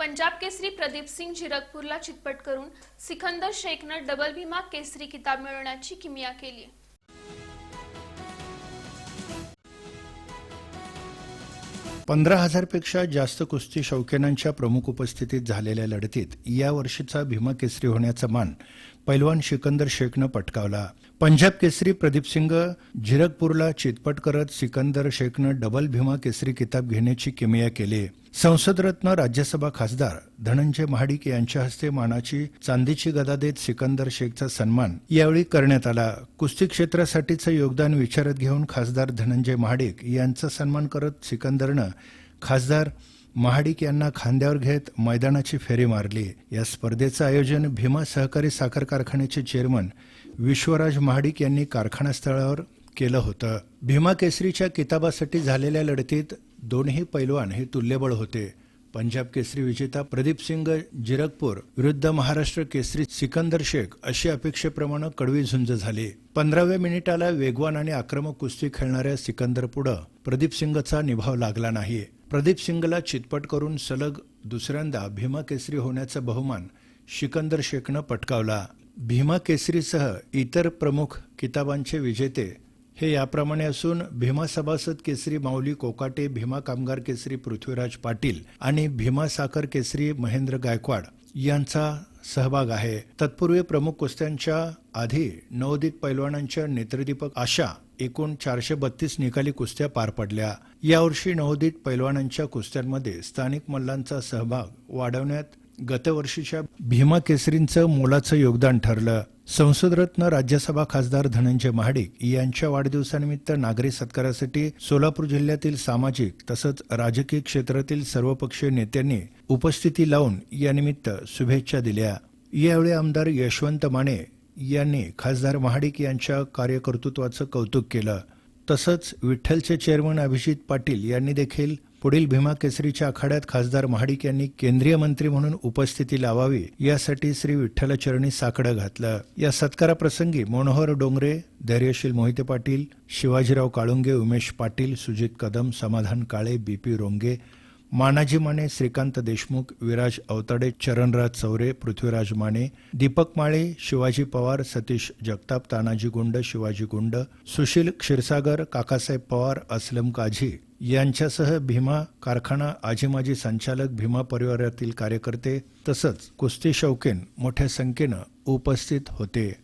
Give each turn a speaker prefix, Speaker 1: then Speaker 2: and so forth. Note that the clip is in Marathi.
Speaker 1: पंजाब केसरी प्रदीप सिंग झिरकपूरला चितपट करून सिकंदर शेखनं डबल भीमा केसरी किताब मिळवण्याची किमिया केली.
Speaker 2: पंधरा हजारपेक्षा जास्त कुस्ती शौकीनांच्या प्रमुख उपस्थितीत झालेल्या लढतीत या वर्षीचा भीमा केसरी होण्याचा मान पैलवान सिकंदर शेखनं पटकावला. पंजाब केसरी प्रदीप सिंग झिरकपूरला चितपट करत सिकंदर शेखनं डबल भीमा केसरी किताब घेण्याची किमया केली. संसदरत्न राज्यसभा खासदार धनंजय महाडिक यांच्या हस्ते मानाची चांदीची गदा देत सिकंदर शेखचा सन्मान यावेळी करण्यात आला. कुस्ती क्षेत्रासाठीचं योगदान विचारात घेऊन खासदार धनंजय महाडिक यांचा सन्मान करत सिकंदरनं खासदार महाडिक यांना खांद्यावर घेत मैदानाची फेरी मारली. या स्पर्धेचं आयोजन भीमा सहकारी साखर कारखान्याचे चेअरमन विश्वराज महाडिक यांनी कारखाना स्थळावर केलं होतं. भीमा केसरीच्या किताबासाठी झालेल्या लढतीत दोन्ही पैलवान हे तुल्यबळ होते. पंजाब केसरी विजेता प्रदीप सिंग जिरकपूर विरुद्ध महाराष्ट्र केसरी सिकंदर शेख अशी अपेक्षेप्रमाणे कडवी झुंज झाली. पंधराव्या मिनिटाला वेगवान आणि आक्रमक कुस्ती खेळणाऱ्या सिकंदर पुढं प्रदीप सिंगचा निभाव लागला नाही. प्रदीप सिंगला चितपट करून सलग दुसऱ्यांदा भीमा केसरी होण्याचा बहुमान सिकंदर शेखनं पटकावला. भीमा केसरीसह इतर प्रमुख किताबांचे विजेते हे याप्रमाणे असून भीमा सभासद केसरी माऊली कोकाटे भीमा कामगार केसरी पृथ्वीराज पाटील आणि भीमा साखर केसरी महेंद्र गायकवाड. यांचा सहभाग आहे. तत्पूर्वी प्रमुख कुस्त्यांच्या आधी नवोदित पैलवानांच्या नेत्रदीपक आशा एकूण चारशे बत्तीस निकाली कुस्त्या पार पडल्या. यावर्षी नवोदित पैलवानांच्या कुस्त्यांमध्ये स्थानिक मल्लांचा सहभाग वाढवण्यात गतवर्षीच्या भीमा केसरींचं मोलाचं योगदान ठरलं. संसदरत्न राज्यसभा खासदार धनंजय महाडिक यांच्या वाढदिवसानिमित्त नागरी सत्कारासाठी सोलापूर जिल्ह्यातील सामाजिक तसंच राजकीय क्षेत्रातील सर्वपक्षीय नेत्यांनी उपस्थिती लावून यानिमित्त शुभेच्छा दिल्या. यावेळी आमदार यशवंत माने यांनी खासदार महाडिक यांच्या कार्यकर्तृत्वाचं कौतुक केलं. तसंच विठ्ठलचे चेअरमन अभिजित पाटील यांनी देखील पुढील भीमा केसरीच्या आखाड्यात खासदार महाडिक यांनी केंद्रीय मंत्री म्हणून उपस्थिती लावावी यासाठी श्री विठ्ठलचरणी साकडं घातलं. या सत्काराप्रसंगी मनोहर डोंगरे धैर्यशील मोहिते पाटील शिवाजीराव काळुंगे उमेश पाटील सुजित कदम समाधान काळे बीपी रोंगे मानाजी माने श्रीकांत देशमुख विराज अवताडे चरणराज चौरे पृथ्वीराज माने दीपक माळे शिवाजी पवार सतीश जगताप तानाजी गुंड शिवाजी गुंड सुशील क्षीरसागर काकासाहेब पवार असलम काझी यांच्यासह भीमा कारखाना आजीमाजी संचालक भीमा परिवारातील कार्यकर्ते तसंच कुस्ती शौकीन मोठ्या संख्येनं उपस्थित होते.